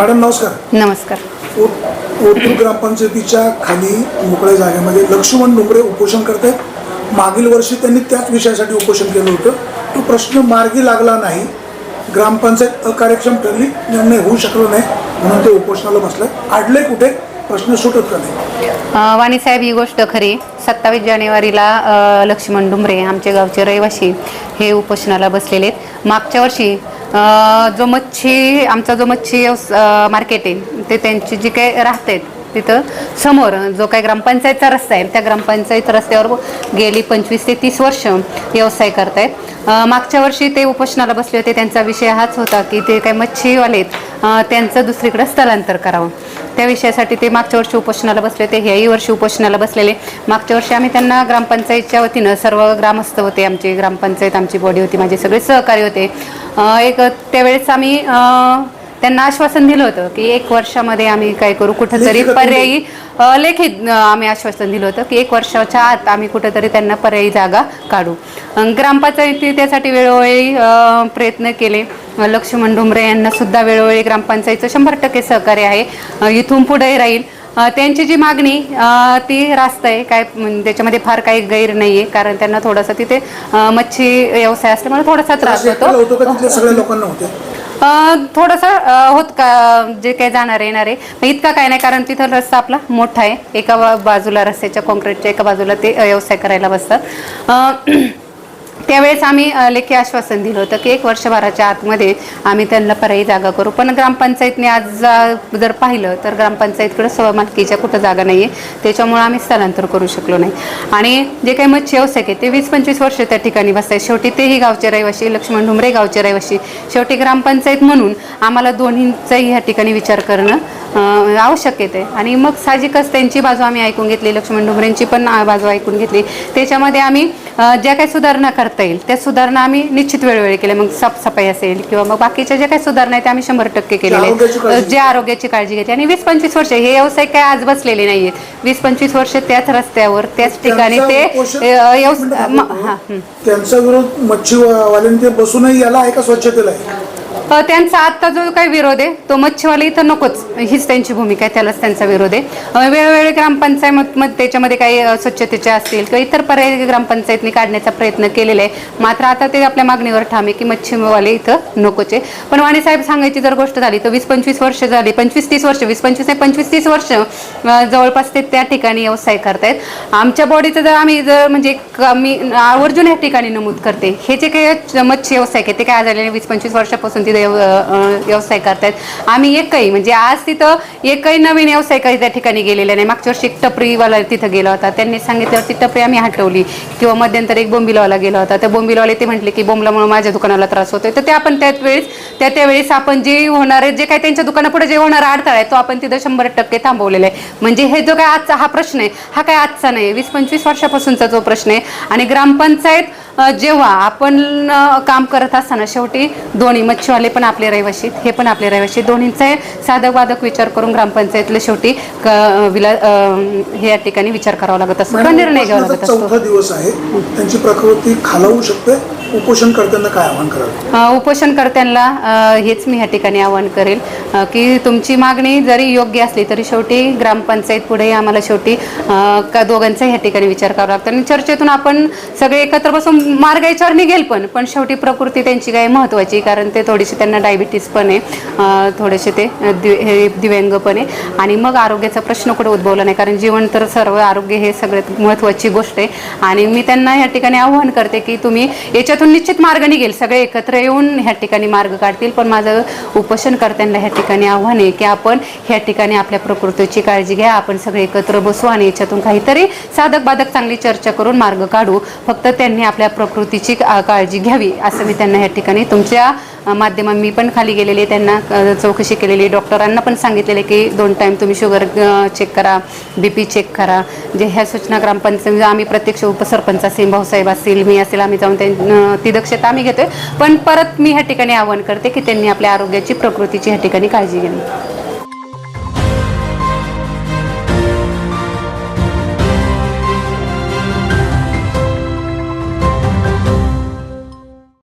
Madam नमस्कार. नमस्कार. ओ- ओतूर ग्रामपंचायतीच्या खाली मोकळ्या जागेमध्ये लक्ष्मण डोंगरे उपोषण करतात मागील वर्षी त्यांनी त्याच विषयासाठी उपोषण केलं होतं. तो प्रश्न मार्गी लागला नाही. ग्रामपंचायत अकार्यक्षम ठरली. निर्णय होऊ शकलो नाही. म्हणून ते उपोषणाला बसले आडले कुठे? प्रश्न सुटत का नाही? वाणीसाहेब ही गोष्ट खरी. सत्तावीस जानेवारीला लक्ष्मण डुमरे आमच्या गावचे रहिवासी हे उपोषणाला बसलेले आहेत. मागच्या वर्षी जो मच्छी आमचा जो मच्छी मार्केट आहे ते त्यांची जी काही राहते तिथं समोर जो काही ग्रामपंचायतचा रस्ता आहे त्या ग्रामपंचायत रस्त्यावर गेली पंचवीस ते तीस वर्ष व्यवसाय करतायत. मागच्या वर्षी ते उपोषणाला बसले होते त्यांचा विषय हाच होता की ते काही मच्छीवाले आहेत त्यांचं दुसरीकडे स्थलांतर करावं. त्या विषयासाठी ते मागच्या वर्षी उपोषणाला बसले होते ह्याही वर्षी उपोषणाला बसलेले. मागच्या वर्षी आम्ही त्यांना ग्रामपंचायतच्या वतीनं सर्व ग्रामस्थ होते आमची ग्रामपंचायत आमची बॉडी होती माझे सगळे सहकारी होते. एक त्यावेळेस आम्ही त्यांना आश्वासन दिलं होतं की एक वर्षामध्ये आम्ही काय करू कुठंतरी पर्यायी लेखित आम्ही आश्वासन दिलं होतं की एक वर्षाच्या आत आम्ही कुठंतरी त्यांना पर्यायी जागा काढू. ग्रामपंचायती त्यासाठी वेळोवेळी प्रयत्न केले. लक्ष्मण डुमरे यांना सुद्धा वेळोवेळी ग्रामपंचायतचं शंभर टक्के सहकार्य आहे. इथून पुढे राहील. त्यांची जी मागणी ती रास्त आहे. काय म्हणजे त्याच्यामध्ये फार काही गैर नाही आहे कारण त्यांना थोडासा तिथे मच्छी व्यवसाय असल्यामुळे थोडासा त्रास होतो. थोडंसं होत का जे काही जाणार येणारे. पण इतका काय नाही. कारण तिथं रस्ता आपला मोठा आहे. एका बाजूला रस्त्याच्या कॉन्क्रीटच्या एका बाजूला ते व्यवसाय करायला बसतात. त्यावेळेस आम्ही लेखी आश्वासन दिलं होतं की एक वर्षभराच्या आतमध्ये आम्ही त्यांना पर्यायी जागा करू. पण ग्रामपंचायतने आज जर पाहिलं तर ग्रामपंचायतकडे स्वमालकीच्या कुठं जागा नाही आहे त्याच्यामुळे आम्ही स्थलांतर करू शकलो नाही. आणि जे काही मच्छी व्यावसायिक आहे ते वीस पंचवीस वर्ष त्या ठिकाणी बसतात शेवटी तेही गावचे रहिवासी लक्ष्मण ढुमरे गावचे रहिवासी शेवटी ग्रामपंचायत म्हणून आम्हाला दोन्हींचाही ह्या ठिकाणी विचार करणं आवश्यक येते आणि मग साहजिकच त्यांची बाजू आम्ही ऐकून घेतली लक्ष्मण डुमरेंची पण बाजू ऐकून घेतली. त्याच्यामध्ये आम्ही ज्या काही सुधारणा करता येईल. त्या सुधारणा आम्ही निश्चित वेळोवेळी केल्या. मग साफसफाई असेल किंवा मग बाकीच्या ज्या काही सुधारणा आहेत त्या आम्ही शंभर टक्के केलेल्या आहेत. जे आरोग्याची काळजी घेतली. आणि वीस पंचवीस वर्ष हे व्यवसाय काय आज बसलेले नाही आहेत वीस पंचवीस वर्ष त्याच रस्त्यावर त्याच ठिकाणी ते उपोषण- अ, एक व्यवस- मिनिटं म- थांबा. हा, हं. त्यांचा विरोध मच्छीवाल्यांनी बसूनही याला आहे का स्वच्छतेला त्यांचा आत्ता जो काही विरोध आहे तो मच्छीवाले इथं नकोच. हीच त्यांची भूमिका आहे त्यालाच त्यांचा विरोध आहे. वेळोवेळी ग्रामपंचायत मध्ये त्याच्यामध्ये काही स्वच्छतेचे असतील किंवा इतर पर्याय ग्रामपंचायतने काढण्याचा प्रयत्न केलेला आहे मात्र आता ते आपल्या मागणीवर ठाम आहे की मच्छीवाले इथं नकोचे पण वाणी साहेब सांगायची जर गोष्ट झाली तर वीस पंचवीस वर्ष झाली पंचवीस तीस वर्ष वीस पंचवीस नाही पंचवीस तीस वर्ष जवळपास ते त्या ठिकाणी व्यवसाय करतायत. आमच्या बॉडीचं जर आम्ही जर म्हणजे मी आवर्जून या ठिकाणी नमूद करते हे जे काही मच्छी व्यवसाय आहे ते काय झालेले वीस पंचवीस वर्षापासून तिथे व्यव- व्यवसाय करतायत. आम्ही एकही म्हणजे आज तिथं एकही नवीन व्यवसाय काही त्या ठिकाणी गेलेला नाही. मागच्या वर्षी एक टपरीवाला तिथं गेला होता. त्यांनी सांगितल्यावर ती टपरी आम्ही हटवली. किंवा मध्यंतर एक बोंबिलावाला गेला होता. त्या बोंबिलावाले ते म्हटले की बोंबलामुळे माझ्या दुकानाला त्रास होतोय. तर ते आपण त्याच वेळेस त्या त्यावेळेस आपण जे होणारे जे काही त्यांच्या दुकानापुढे जे होणारा अडथळा आहे तो आपण तिथं शंभर टक्के थांबवलेला आहे. म्हणजे हे जो काय आजचा हा प्रश्न आहे हा काय आजचा नाही वीस पंचवीस वर्षापासूनचा जो प्रश्न आहे आणि ग्रामपंचायत जेव्हा आपण काम करत असताना शेवटी दोन्ही मच्छीवाले पण आपले रहिवाशी हे पण आपले रहिवाशी. दोन्हींचा साधक बाधक विचार करून ग्रामपंचायतला शेवटी विला हे या ठिकाणी विचार करावा लागत असतो निर्णय घ्यावा लागत असतो. चौथा दिवस आहे. त्यांची प्रकृती खालावू शकते? उपोषण करताना काय आव्हान करावे उपोषणकर्त्यांना हेच मी ह्या ठिकाणी आवाहन करेल. की तुमची मागणी जरी योग्य असली तरी शेवटी ग्रामपंचायत पुढे आम्हाला शेवटी का दोघांचा ह्या ठिकाणी विचार करावा लागतो. आणि चर्चेतून आपण सगळे एकत्र बसून मार्ग याच्यावर निघेल पण पण शेवटी प्रकृती त्यांची काय महत्त्वाची कारण ते थोडीशी त्यांना डायबिटीस पण आहे. थोडेसे ते हे दिव्यांग पण आहे. आणि मग आरोग्याचा प्रश्न कुठे उद्भवला नाही कारण जीवन तर सर्व आरोग्य हे सगळ्यात महत्त्वाची गोष्ट आहे. आणि मी त्यांना ह्या ठिकाणी आव्हान करते की तुम्ही याच्यात याच्यातून निश्चित मार्ग निघेल. सगळे एकत्र येऊन ह्या ठिकाणी मार्ग काढतील. पण माझं उपोषण करत्यांना ह्या ठिकाणी आव्हान आहे की आपण ह्या ठिकाणी आपल्या प्रकृतीची काळजी घ्या. आपण सगळे एकत्र बसू आणि याच्यातून काहीतरी साधक बाधक चांगली चर्चा करून मार्ग काढू. फक्त त्यांनी आपल्या प्रकृतीची का- काळजी घ्यावी असं मी त्यांना ह्या ठिकाणी तुमच्या माध्यमांनी मी पण खाली गेलेले त्यांना चौकशी केलेली. डॉक्टरांना पण सांगितलेले की दोन टाईम तुम्ही शुगर चेक करा बी पी चेक करा. जे ह्या सूचना ग्रामपंचायत म्हणजे आम्ही प्रत्यक्ष उपसरपंच असेल भाऊसाहेब असेल मी असेल आम्ही जाऊन त्यां ती दक्षता आम्ही घेतोय. पण परत मी ह्या ठिकाणी आवाहन करते की त्यांनी आपल्या आरोग्याची प्रकृतीची ह्या ठिकाणी काळजी घ्यावी.